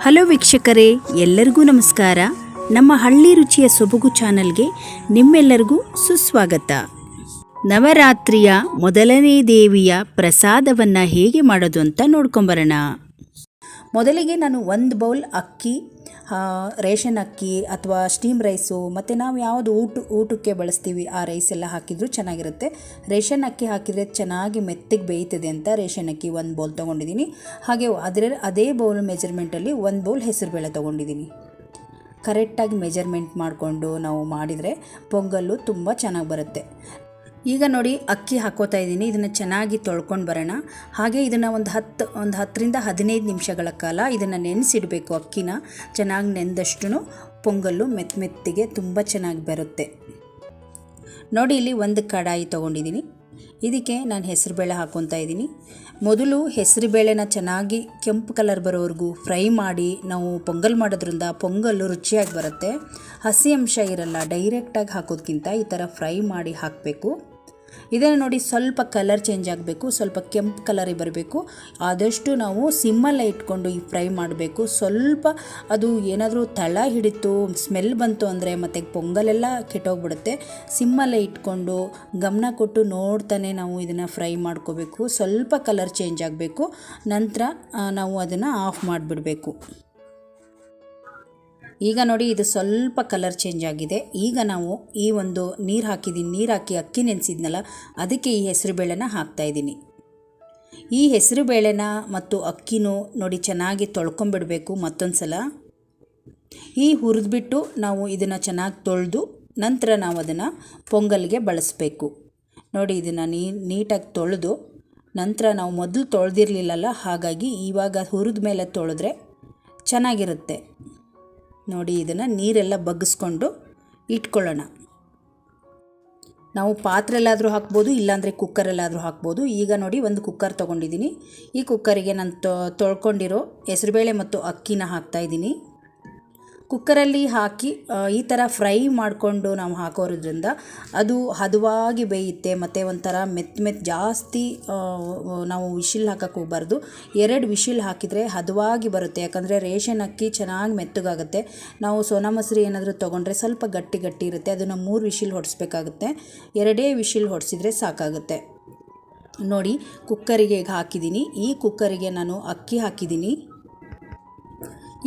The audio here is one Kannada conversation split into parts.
ಹಲೋ ವೀಕ್ಷಕರೇ, ಎಲ್ಲರಿಗೂ ನಮಸ್ಕಾರ. ನಮ್ಮ ಹಳ್ಳಿ ರುಚಿಯ ಸೊಬಗು ಚಾನಲ್ಗೆ ನಿಮ್ಮೆಲ್ಲರಿಗೂ ಸುಸ್ವಾಗತ. ನವರಾತ್ರಿಯ ಮೊದಲನೇ ದೇವಿಯ ಪ್ರಸಾದವನ್ನು ಹೇಗೆ ಮಾಡೋದು ಅಂತ ನೋಡ್ಕೊಂಬರೋಣ. ಮೊದಲಿಗೆ ನಾನು ಒಂದು ಬೌಲ್ ಅಕ್ಕಿ ರೇಷನ್ ಅಕ್ಕಿ ಅಥವಾ ಸ್ಟೀಮ್ ರೈಸು ಮತ್ತು ನಾವು ಯಾವುದು ಊಟ, ಊಟಕ್ಕೆ ಬಳಸ್ತೀವಿ, ಆ ರೈಸ್ ಎಲ್ಲ ಹಾಕಿದರೂ ಚೆನ್ನಾಗಿರುತ್ತೆ. ರೇಷನ್ ಅಕ್ಕಿ ಹಾಕಿದರೆ ಚೆನ್ನಾಗಿ ಮೆತ್ತಗೆ ಬೇಯ್ತದೆ ಅಂತ ರೇಷನ್ ಅಕ್ಕಿ ಒಂದು ಬೌಲ್ ತೊಗೊಂಡಿದ್ದೀನಿ. ಹಾಗೆ ಅದರ, ಅದೇ ಬೌಲ್ ಮೆಜರ್ಮೆಂಟಲ್ಲಿ ಒಂದು ಬೌಲ್ ಹೆಸರುಬೇಳೆ ತೊಗೊಂಡಿದ್ದೀನಿ. ಕರೆಕ್ಟಾಗಿ ಮೆಜರ್ಮೆಂಟ್ ಮಾಡಿಕೊಂಡು ನಾವು ಮಾಡಿದರೆ, ಪೊಂಗಲ್ಲು ತುಂಬ ಚೆನ್ನಾಗಿ ಬರುತ್ತೆ. ಈಗ ನೋಡಿ ಅಕ್ಕಿ ಹಾಕೋತಾ ಇದ್ದೀನಿ. ಇದನ್ನು ಚೆನ್ನಾಗಿ ತೊಳ್ಕೊಂಡು ಬರೋಣ. ಹಾಗೆ ಇದನ್ನು ಒಂದು ಹತ್ತು, ಒಂದು ಹತ್ತರಿಂದ ಹದಿನೈದು ನಿಮಿಷಗಳ ಕಾಲ ಇದನ್ನು ನೆನೆಸಿಡಬೇಕು ಅಕ್ಕಿನ. ಚೆನ್ನಾಗಿ ನೆಂದಷ್ಟು ಪೊಂಗಲ್ಲು ಮೆತ್ತ ಮೆತ್ತಿಗೆ ತುಂಬ ಚೆನ್ನಾಗಿ ಬರುತ್ತೆ. ನೋಡಿ ಇಲ್ಲಿ ಒಂದು ಕಡಾಯಿ ತೊಗೊಂಡಿದ್ದೀನಿ ಇದಕ್ಕೆ ನಾನು ಹೆಸರುಬೇಳೆ ಹಾಕ್ಕೊತಾ ಇದ್ದೀನಿ. ಮೊದಲು ಹೆಸರುಬೇಳೆನ ಚೆನ್ನಾಗಿ ಕೆಂಪು ಕಲರ್ ಬರೋವರೆಗೂ ಫ್ರೈ ಮಾಡಿ ನಾವು ಪೊಂಗಲ್ ಮಾಡೋದ್ರಿಂದ ಪೊಂಗಲ್ಲು ರುಚಿಯಾಗಿ ಬರುತ್ತೆ. ಹಸಿ ಅಂಶ ಇರಲ್ಲ ಡೈರೆಕ್ಟಾಗಿ ಹಾಕೋದ್ಕಿಂತ ಈ ಥರ ಫ್ರೈ ಮಾಡಿ ಹಾಕಬೇಕು. ಇದನ್ನು ನೋಡಿ ಸ್ವಲ್ಪ ಕಲರ್ ಚೇಂಜ್ ಆಗಬೇಕು, ಸ್ವಲ್ಪ ಕೆಂಪು ಕಲರಿಗೆ ಬರಬೇಕು. ಆದಷ್ಟು ನಾವು ಸಿಮ್ಮಲ್ಲೇ ಇಟ್ಕೊಂಡು ಈ ಫ್ರೈ ಮಾಡಬೇಕು. ಸ್ವಲ್ಪ ಅದು ಏನಾದರೂ ತಳ ಹಿಡಿತು ಸ್ಮೆಲ್ ಬಂತು ಅಂದರೆ ಮತ್ತು ಪೊಂಗಲೆಲ್ಲ ಕೆಟ್ಟೋಗ್ಬಿಡುತ್ತೆ. ಸಿಮ್ಮಲ್ಲೇ ಇಟ್ಕೊಂಡು ಗಮನ ಕೊಟ್ಟು ನೋಡ್ತಾನೆ ನಾವು ಇದನ್ನು ಫ್ರೈ ಮಾಡ್ಕೋಬೇಕು. ಸ್ವಲ್ಪ ಕಲರ್ ಚೇಂಜ್ ಆಗಬೇಕು. ನಂತರ ನಾವು ಅದನ್ನು ಆಫ್ ಮಾಡಿಬಿಡಬೇಕು. ಈಗ ನೋಡಿ ಇದು ಸ್ವಲ್ಪ ಕಲರ್ ಚೇಂಜ್ ಆಗಿದೆ. ಈಗ ನಾವು ಈ ಒಂದು ನೀರು ಹಾಕಿದ್ದೀನಿ ನೀರು ಹಾಕಿ ಅಕ್ಕಿ ನೆನೆಸಿದ್ನಲ್ಲ, ಅದಕ್ಕೆ ಈ ಹೆಸರುಬೇಳೆನ ಹಾಕ್ತಾ ಇದ್ದೀನಿ ಈ ಹೆಸರು ಬೇಳೆನ ಮತ್ತು ಅಕ್ಕಿನೂ ನೋಡಿ ಚೆನ್ನಾಗಿ ತೊಳ್ಕೊಂಬಿಡಬೇಕು ಮತ್ತೊಂದು ಸಲ ಈ ಹುರಿದ್ಬಿಟ್ಟು ನಾವು ಇದನ್ನು ಚೆನ್ನಾಗಿ ತೊಳೆದು ನಂತರ ನಾವು ಅದನ್ನು ಪೊಂಗಲ್ಗೆ ಬಳಸಬೇಕು. ನೋಡಿ ಇದನ್ನು ನೀ, ನೀಟಾಗಿ ತೊಳೆದು ನಂತರ ನಾವು ಮೊದಲು ತೊಳೆದಿರಲಿಲ್ಲಲ್ಲ, ಹಾಗಾಗಿ ಇವಾಗ ಹುರಿದ ಮೇಲೆ ತೊಳೆದ್ರೆ ಚೆನ್ನಾಗಿರುತ್ತೆ. ನೋಡಿ ಇದನ್ನು ನೀರೆಲ್ಲ ಬಗ್ಗಿಸ್ಕೊಂಡು ಇಟ್ಕೊಳ್ಳೋಣ. ನಾವು ಪಾತ್ರೆಲ್ಲಾದರೂ ಹಾಕ್ಬೋದು, ಇಲ್ಲಾಂದರೆ ಕುಕ್ಕರಲ್ಲಾದರೂ ಹಾಕ್ಬೋದು. ಈಗ ನೋಡಿ ಒಂದು ಕುಕ್ಕರ್ ತೊಗೊಂಡಿದ್ದೀನಿ. ಈ ಕುಕ್ಕರಿಗೆ ನಾನು ತೊಳ್ಕೊಂಡಿರೋ ಹೆಸರುಬೇಳೆ ಮತ್ತು ಅಕ್ಕಿನ ಹಾಕ್ತಾಯಿದ್ದೀನಿ ಕುಕ್ಕರಲ್ಲಿ ಹಾಕಿ ಈ ಥರ ಫ್ರೈ ಮಾಡಿಕೊಂಡು ನಾವು ಹಾಕೋದ್ರಿಂದ ಅದು ಹದವಾಗಿ ಬೇಯುತ್ತೆ, ಮತ್ತು ಒಂಥರ ಮೆತ್ತ ಮೆತ್ತ ಜಾಸ್ತಿ ನಾವು ವಿಶಿಲ್ ಹಾಕಕ್ಕೆ ಹೋಗ್ಬಾರ್ದು. ಎರಡು ವಿಶಿಲ್ ಹಾಕಿದರೆ ಹದವಾಗಿ ಬರುತ್ತೆ, ಯಾಕಂದರೆ ರೇಷನ್ ಅಕ್ಕಿ ಚೆನ್ನಾಗಿ ಮೆತ್ತಗಾಗುತ್ತೆ. ನಾವು ಸೋನಾ ಮಸೂರಿ ಏನಾದರೂ ತೊಗೊಂಡ್ರೆ ಸ್ವಲ್ಪ ಗಟ್ಟಿ ಗಟ್ಟಿ ಇರುತ್ತೆ, ಅದನ್ನು ಮೂರು ವಿಶಿಲ್ ಹೊಡೆಸ್ಬೇಕಾಗುತ್ತೆ. ಎರಡೇ ವಿಶಿಲ್ ಹೊಡಿಸಿದ್ರೆ ಸಾಕಾಗುತ್ತೆ. ನೋಡಿ, ಕುಕ್ಕರಿಗೆ ಈಗ ಹಾಕಿದ್ದೀನಿ. ಈ ಕುಕ್ಕರಿಗೆ ನಾನು ಅಕ್ಕಿ ಹಾಕಿದ್ದೀನಿ.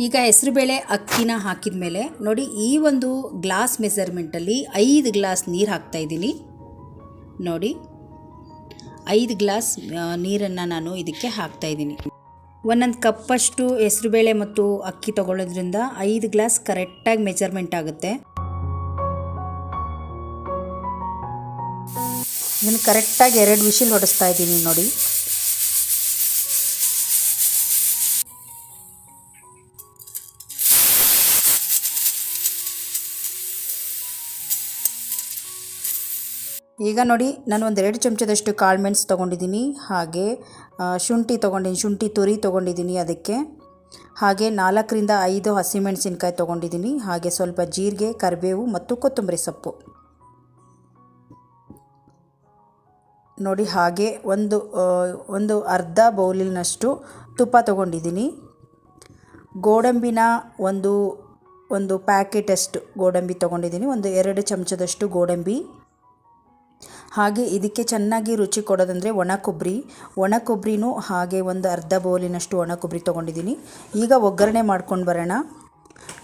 ಈಗ ಹೆಸರುಬೇಳೆ ಅಕ್ಕಿನ ಹಾಕಿದ ಮೇಲೆ ನೋಡಿ ಈ ಒಂದು ಗ್ಲಾಸ್ ಮೆಸರ್ಮೆಂಟಲ್ಲಿ ಐದು ಗ್ಲಾಸ್ ನೀರು ಹಾಕ್ತಾ ಇದ್ದೀನಿ. ನೋಡಿ ಐದು ಗ್ಲಾಸ್ ನೀರನ್ನು ನಾನು ಇದಕ್ಕೆ ಹಾಕ್ತಾ ಇದ್ದೀನಿ. ಒಂದೊಂದು ಕಪ್ಪಷ್ಟು ಹೆಸರುಬೇಳೆ ಮತ್ತು ಅಕ್ಕಿ ತಗೊಳ್ಳೋದ್ರಿಂದ ಐದು ಗ್ಲಾಸ್ ಕರೆಕ್ಟಾಗಿ ಮೆಜರ್ಮೆಂಟ್ ಆಗುತ್ತೆ. ನಾನು ಕರೆಕ್ಟಾಗಿ ಎರಡು ವಿಷಲ್ ಹೊಡಿಸ್ತಾ ಇದ್ದೀನಿ ನೋಡಿ. ಈಗ ನೋಡಿ, ನಾನು ಒಂದೆರಡು ಚಮಚದಷ್ಟು ಕಾಳು ಮೆಣಸು ತೊಗೊಂಡಿದ್ದೀನಿ, ಹಾಗೆ ಶುಂಠಿ ತೊಗೊಂಡಿದ್ದೀನಿ, ಶುಂಠಿ ತುರಿ ತೊಗೊಂಡಿದ್ದೀನಿ ಅದಕ್ಕೆ. ಹಾಗೆ ನಾಲ್ಕರಿಂದ ಐದು ಹಸಿಮೆಣಸಿನ್ಕಾಯಿ ತೊಗೊಂಡಿದ್ದೀನಿ, ಹಾಗೆ ಸ್ವಲ್ಪ ಜೀರಿಗೆ, ಕರಿಬೇವು ಮತ್ತು ಕೊತ್ತಂಬರಿ ಸೊಪ್ಪು. ನೋಡಿ, ಹಾಗೆ ಒಂದು ಒಂದು ಅರ್ಧ ಬೌಲಿನಷ್ಟು ತುಪ್ಪ ತೊಗೊಂಡಿದ್ದೀನಿ. ಗೋಡಂಬಿನ ಒಂದು ಒಂದು ಪ್ಯಾಕೆಟಷ್ಟು ಗೋಡಂಬಿ ತೊಗೊಂಡಿದ್ದೀನಿ, ಒಂದು ಎರಡು ಚಮಚದಷ್ಟು ಗೋಡಂಬಿ. ಹಾಗೆ ಇದಕ್ಕೆ ಚೆನ್ನಾಗಿ ರುಚಿ ಕೊಡೋದಂದರೆ ಒಣ ಕೊಬ್ಬರಿ ಒಣ ಕೊಬ್ಬರಿನೂ ಹಾಗೆ ಒಂದು ಅರ್ಧ ಬೌಲಿನಷ್ಟು ಒಣ ಕೊಬ್ಬರಿ ತೊಗೊಂಡಿದ್ದೀನಿ. ಈಗ ಒಗ್ಗರಣೆ ಮಾಡ್ಕೊಂಡು ಬರೋಣ.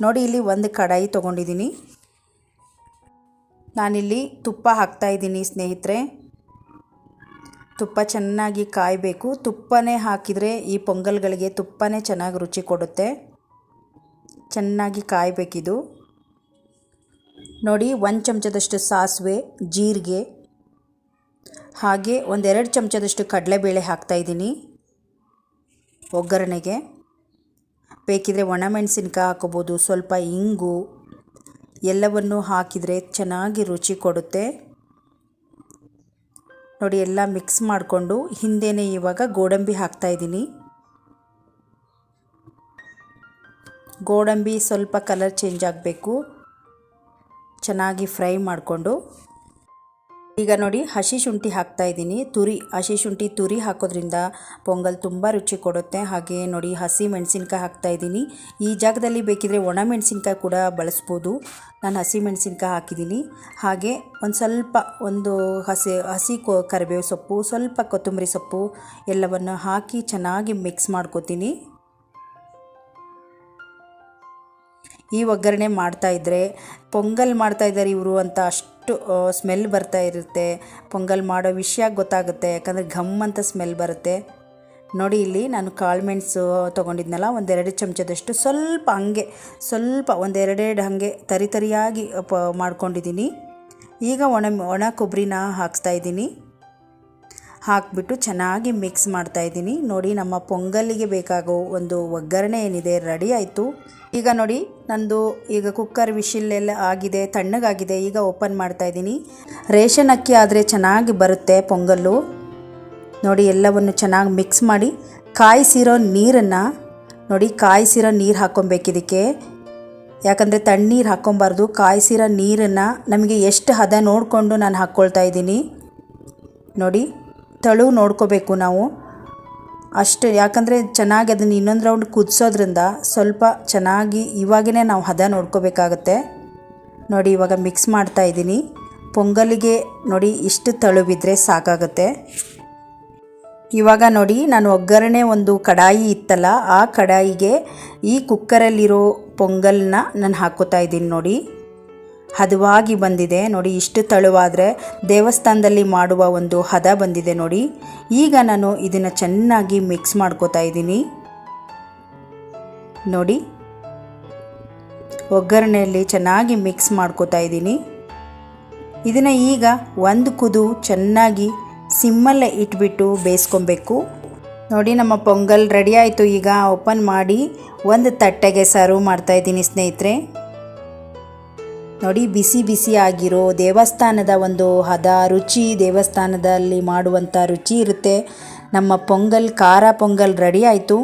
ನೋಡಿ, ಇಲ್ಲಿ ಒಂದು ಕಡಾಯಿ ತೊಗೊಂಡಿದ್ದೀನಿ. ನಾನಿಲ್ಲಿ ತುಪ್ಪ ಹಾಕ್ತಾಯಿದ್ದೀನಿ ಸ್ನೇಹಿತರೆ. ತುಪ್ಪ ಚೆನ್ನಾಗಿ ಕಾಯಬೇಕು. ತುಪ್ಪನೇ ಹಾಕಿದರೆ ಈ ಪೊಂಗಲ್ಗಳಿಗೆ ತುಪ್ಪನೇ ಚೆನ್ನಾಗಿ ರುಚಿ ಕೊಡುತ್ತೆ. ಚೆನ್ನಾಗಿ ಕಾಯಬೇಕಿದು. ನೋಡಿ, ಒಂದು ಚಮಚದಷ್ಟು ಸಾಸಿವೆ, ಜೀರಿಗೆ ಹಾಗೆ ಒಂದೆರಡು ಚಮಚದಷ್ಟು ಕಡಲೆಬೇಳೆ ಹಾಕ್ತಾಯಿದ್ದೀನಿ ಒಗ್ಗರಣೆಗೆ. ಬೇಕಿದ್ರೆ ಒಣಮೆಣಸಿನ್ಕಾಯಿ ಹಾಕೋಬೋದು ಸ್ವಲ್ಪ ಇಂಗು, ಎಲ್ಲವನ್ನು ಹಾಕಿದರೆ ಚೆನ್ನಾಗಿ ರುಚಿ ಕೊಡುತ್ತೆ. ನೋಡಿ, ಎಲ್ಲ ಮಿಕ್ಸ್ ಮಾಡಿಕೊಂಡು ಹಿಂದೆನೇ ಇವಾಗ ಗೋಡಂಬಿ ಹಾಕ್ತಾಯಿದ್ದೀನಿ ಗೋಡಂಬಿ ಸ್ವಲ್ಪ ಕಲರ್ ಚೇಂಜ್ ಆಗಬೇಕು. ಚೆನ್ನಾಗಿ ಫ್ರೈ ಮಾಡಿಕೊಂಡು. ಈಗ ನೋಡಿ ಹಸಿ ಶುಂಠಿ ಹಾಕ್ತಾ ಇದ್ದೀನಿ. ತುರಿ, ಹಸಿ ಶುಂಠಿ ತುರಿ ಹಾಕೋದ್ರಿಂದ ಪೊಂಗಲ್ ತುಂಬ ರುಚಿ ಕೊಡುತ್ತೆ. ಹಾಗೆ ನೋಡಿ ಹಸಿ ಮೆಣಸಿನ್ಕಾಯಿ ಹಾಕ್ತಾ ಇದ್ದೀನಿ. ಈ ಜಾಗದಲ್ಲಿ ಬೇಕಿದ್ರೆ ಒಣ ಮೆಣಸಿನ್ಕಾಯಿ ಕೂಡ ಬಳಸ್ಬೋದು. ನಾನು ಹಸಿ ಮೆಣಸಿನ್ಕಾಯಿ ಹಾಕಿದ್ದೀನಿ. ಹಾಗೆ ಒಂದು ಸ್ವಲ್ಪ ಒಂದು ಹಸಿ ಹಸಿ ಕರಿಬೇವು ಸೊಪ್ಪು, ಸ್ವಲ್ಪ ಕೊತ್ತಂಬರಿ ಸೊಪ್ಪು ಎಲ್ಲವನ್ನು ಹಾಕಿ ಚೆನ್ನಾಗಿ ಮಿಕ್ಸ್ ಮಾಡ್ಕೊತೀನಿ. ಈ ಒಗ್ಗರಣೆ ಮಾಡ್ತಾಯಿದ್ರೆ ಪೊಂಗಲ್ ಮಾಡ್ತಾಯಿದ್ದಾರೆ ಇವರು ಅಂತ ಅಷ್ಟು ಸ್ಮೆಲ್ ಬರ್ತಾ ಇರುತ್ತೆ. ಪೊಂಗಲ್ ಮಾಡೋ ವಿಷಯ ಗೊತ್ತಾಗುತ್ತೆ. ಯಾಕಂದರೆ ಘಮ್ ಅಂತ ಸ್ಮೆಲ್ ಬರುತ್ತೆ. ನೋಡಿ ಇಲ್ಲಿ ನಾನು ಕಾಳು ಮೆಣಸು ತೊಗೊಂಡಿದ್ನಲ್ಲ, ಒಂದೆರಡು ಚಮಚದಷ್ಟು ಸ್ವಲ್ಪ ಹಂಗೆ, ಸ್ವಲ್ಪ ಒಂದೆರಡೆರಡು ಹಾಗೆ ತರಿತರಿಯಾಗಿ ಮಾಡ್ಕೊಂಡಿದ್ದೀನಿ. ಈಗ ಒಣ ಒಣ ಕೊಬ್ಬರಿನ ಹಾಕ್ಸ್ತಾ ಇದ್ದೀನಿ. ಹಾಕಿಬಿಟ್ಟು ಚೆನ್ನಾಗಿ ಮಿಕ್ಸ್ ಮಾಡ್ತಾ ಇದ್ದೀನಿ. ನೋಡಿ, ನಮ್ಮ ಪೊಂಗಲ್ಲಿಗೆ ಬೇಕಾಗೋ ಒಂದು ಒಗ್ಗರಣೆ ಏನಿದೆ, ರೆಡಿ ಆಯಿತು. ಈಗ ನೋಡಿ, ನಂದು ಈಗ ಕುಕ್ಕರ್ ವಿಶಿಲ್ಲೆಲ್ಲ ಆಗಿದೆ, ತಣ್ಣಗಾಗಿದೆ, ಈಗ ಓಪನ್ ಮಾಡ್ತಾ ಇದ್ದೀನಿ. ರೇಷನ್ ಅಕ್ಕಿ ಆದರೆ ಚೆನ್ನಾಗಿ ಬರುತ್ತೆ ಪೊಂಗಲ್ಲು. ನೋಡಿ, ಎಲ್ಲವನ್ನು ಚೆನ್ನಾಗಿ ಮಿಕ್ಸ್ ಮಾಡಿ. ಕಾಯಿಸಿರೋ ನೀರನ್ನು, ನೋಡಿ, ಕಾಯಿಸಿರೋ ನೀರು ಹಾಕ್ಕೊಬೇಕಿದಕ್ಕೆ ಯಾಕಂದರೆ ತಣ್ಣೀರು ಹಾಕ್ಕೊಬಾರ್ದು, ಕಾಯಿಸಿರೋ ನೀರನ್ನು ನಮಗೆ ಎಷ್ಟು ಹದ ನೋಡಿಕೊಂಡು ನಾನು ಹಾಕ್ಕೊಳ್ತಾ ಇದ್ದೀನಿ. ನೋಡಿ ತಳು ನೋಡ್ಕೋಬೇಕು ನಾವು. ಅಷ್ಟು, ಯಾಕಂದರೆ ಚೆನ್ನಾಗಿ ಅದನ್ನು ಇನ್ನೊಂದು ರೌಂಡ್ ಕುದಿಸೋದ್ರಿಂದ ಸ್ವಲ್ಪ ಚೆನ್ನಾಗಿ ಇವಾಗೇ ನಾವು ಹದ ನೋಡ್ಕೋಬೇಕಾಗತ್ತೆ. ನೋಡಿ, ಇವಾಗ ಮಿಕ್ಸ್ ಮಾಡ್ತಾ ಇದ್ದೀನಿ. ಪೊಂಗಲಿಗೆ ನೋಡಿ ಇಷ್ಟು ತಳು ಬಿದ್ದರೆ ಸಾಕಾಗುತ್ತೆ. ಇವಾಗ ನೋಡಿ, ನಾನು ಒಗ್ಗರಣೆ ಒಂದು ಕಡಾಯಿ ಇತ್ತಲ್ಲ, ಆ ಕಡಾಯಿಗೆ ಈ ಕುಕ್ಕರಲ್ಲಿರೋ ಪೊಂಗಲ್ನ ನಾನು ಹಾಕೋತಾ ಇದ್ದೀನಿ ನೋಡಿ. ಹದವಾಗಿ ಬಂದಿದೆ. ನೋಡಿ, ಇಷ್ಟು ತಳುವಾದರೆ ದೇವಸ್ಥಾನದಲ್ಲಿ ಮಾಡುವ ಒಂದು ಹದ ಬಂದಿದೆ ನೋಡಿ. ಈಗ ನಾನು ಇದನ್ನು ಚೆನ್ನಾಗಿ ಮಿಕ್ಸ್ ಮಾಡ್ಕೋತಾ ಇದ್ದೀನಿ. ನೋಡಿ, ಒಗ್ಗರಣೆಯಲ್ಲಿ ಚೆನ್ನಾಗಿ ಮಿಕ್ಸ್ ಮಾಡ್ಕೋತಾ ಇದ್ದೀನಿ. ಇದನ್ನು ಈಗ ಒಂದು ಕುದು ಚೆನ್ನಾಗಿ ಸಿಮ್ಮಲ್ಲೇ ಇಟ್ಬಿಟ್ಟು ಬೇಯಿಸ್ಕೊಬೇಕು. ನೋಡಿ, ನಮ್ಮ ಪೊಂಗಲ್ ರೆಡಿ ಆಯಿತು. ಈಗ ಓಪನ್ ಮಾಡಿ ಒಂದು ತಟ್ಟೆಗೆ ಸರ್ವ್ ಮಾಡ್ತಾ ಇದ್ದೀನಿ ಸ್ನೇಹಿತರೆ. ನೋಡಿ, ಬಿಸಿ ಬಿಸಿ ಆಗಿರೋ ದೇವಸ್ಥಾನದ ಒಂದು ಹದ ರುಚಿ, ದೇವಸ್ಥಾನದಲ್ಲಿ ಮಾಡುವಂಥ ರುಚಿ ಇರುತ್ತೆ. ನಮ್ಮ ಪೊಂಗಲ್, ಖಾರ ಪೊಂಗಲ್ ರೆಡಿ ಆಯಿತು.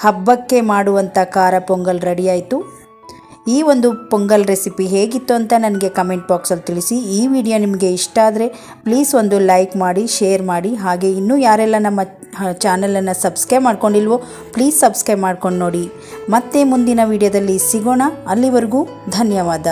ಹಬ್ಬಕ್ಕೆ ಮಾಡುವಂಥ ಖಾರ ಪೊಂಗಲ್ ರೆಡಿ ಆಯಿತು. ಈ ಒಂದು ಪೊಂಗಲ್ ರೆಸಿಪಿ ಹೇಗಿತ್ತು ಅಂತ ನನಗೆ ಕಮೆಂಟ್ ಬಾಕ್ಸಲ್ಲಿ ತಿಳಿಸಿ. ಈ ವಿಡಿಯೋ ನಿಮಗೆ ಇಷ್ಟ ಆದರೆ ಪ್ಲೀಸ್ ಒಂದು ಲೈಕ್ ಮಾಡಿ, ಶೇರ್ ಮಾಡಿ. ಹಾಗೆ ಇನ್ನೂ ಯಾರೆಲ್ಲ ನಮ್ಮ ಚಾನಲನ್ನು ಸಬ್ಸ್ಕ್ರೈಬ್ ಮಾಡ್ಕೊಂಡಿಲ್ವೋ ಪ್ಲೀಸ್ ಸಬ್ಸ್ಕ್ರೈಬ್ ಮಾಡ್ಕೊಂಡು ನೋಡಿ. ಮತ್ತೆ ಮುಂದಿನ ವಿಡಿಯೋದಲ್ಲಿ ಸಿಗೋಣ. ಅಲ್ಲಿವರೆಗೂ ಧನ್ಯವಾದ.